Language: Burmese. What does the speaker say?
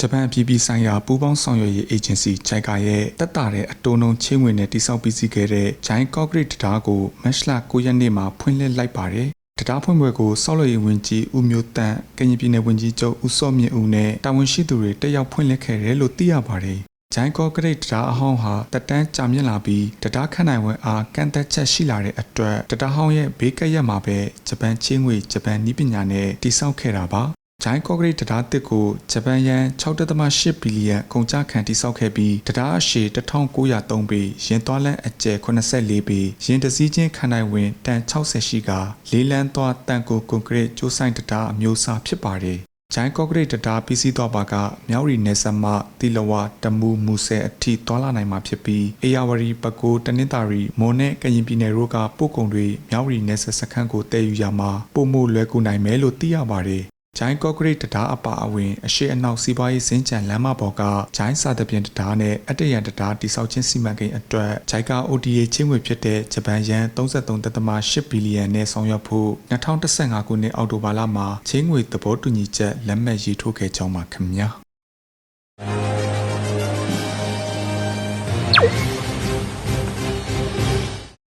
ဂျပန်အပြည်ပြည်ဆိုင်ရာပူးပေါင်းဆောင်ရွက်ရေးအေဂျင်စီ JICA ရဲ့တက်တာတဲ့အတိုးနှုံချင်းဝင်နဲ့တိစောက်ပြီးစီးခဲ့တဲ့ Giant Concrete တရားကိုမတ်လ9ရက်နေ့မှာဖွင့်လှစ်လိုက်ပါတယ်။တရားဖွင့်ပွဲကိုဆောက်လုပ်ရေးဝန်ကြီးဦးမျိုးတန့်ကရင်ပြည်နယ်ဝန်ကြီးချုပ်ဦးစောမြင့်ဦးနဲ့တာဝန်ရှိသူတွေတက်ရောက်ဖွင့်လှစ်ခဲ့တယ်လို့သိရပါတယ်။ဂျိုင်းကော့ဂရိတ်တရားအဟောင်းဟာတက်တန်းကြာမြင့်လာပြီးတရားခန့်နိုင်ဝင်အားကန့်သက်ချက်ရှိလာတဲ့အတွက်တရားဟောင်းရဲ့ဘေးကပ်ရက်မှာပဲဂျပန်ချင်းငွေဂျပန်နီးပညာနဲ့တိစောက်ခဲ့တာပါ။ ဂျိုင်းကော့ဂရိတ်တရားတစ်ကိုဂျပန်ယန်6.8ဘီလီယံကုန်ကျခံတိစောက်ခဲ့ပြီးတရားအရှည်1903ပေရင်သွားလန်းအကျယ်84ပေရင်တစည်းချင်းခန္ဓာဝင်တန်60ရှိကလေးလန်းသွားတန်ကိုကွန်ကရစ်ကျိုးဆိုင်တရားအမျိုးအစားဖြစ်ပါတယ်။ဂျိုင်းကော့ဂရိတ်တရားပြီးစီးသွားပါကမြောက်ရီနယ်စပ်မှတီလဝတမူမူဆဲအထိသွာလာနိုင်မှာဖြစ်ပြီးအေယာဝရီပကိုးတနင်္သာရီမွန်နဲ့ကရင်ပြည်နယ်တို့ကပို့ကုန်တွေမြောက်ရီနယ်စပ်စခန်းကိုတည်ယူရမှာပုံမှုလွယ်ကူနိုင်မယ်လို့သိရပါတယ်။ ဂျိုင်းကော့ဂရိတ်တရားအပါအဝင်အရှိအနောက်စီးပွားရေးစင်ကြံလမ်းမပေါ်ကဂျိုင်းစာသဖြင့်တရားနဲ့အတ္တရန်တရားတိစောက်ချင်းစီမံကိန်းအတွက်ဂျိုင်ကာ ODA ချင်းငွေဖြစ်တဲ့ဂျပန်ယန်33.8ဘီလီယံနဲ့ဆောင်ရွက်ဖို့2015ခုနှစ်အောက်တိုဘာလမှာချင်းငွေသဘောတူညီချက်လက်မှတ်ရေးထိုးခဲ့ကြောင်းပါခင်ဗျာ။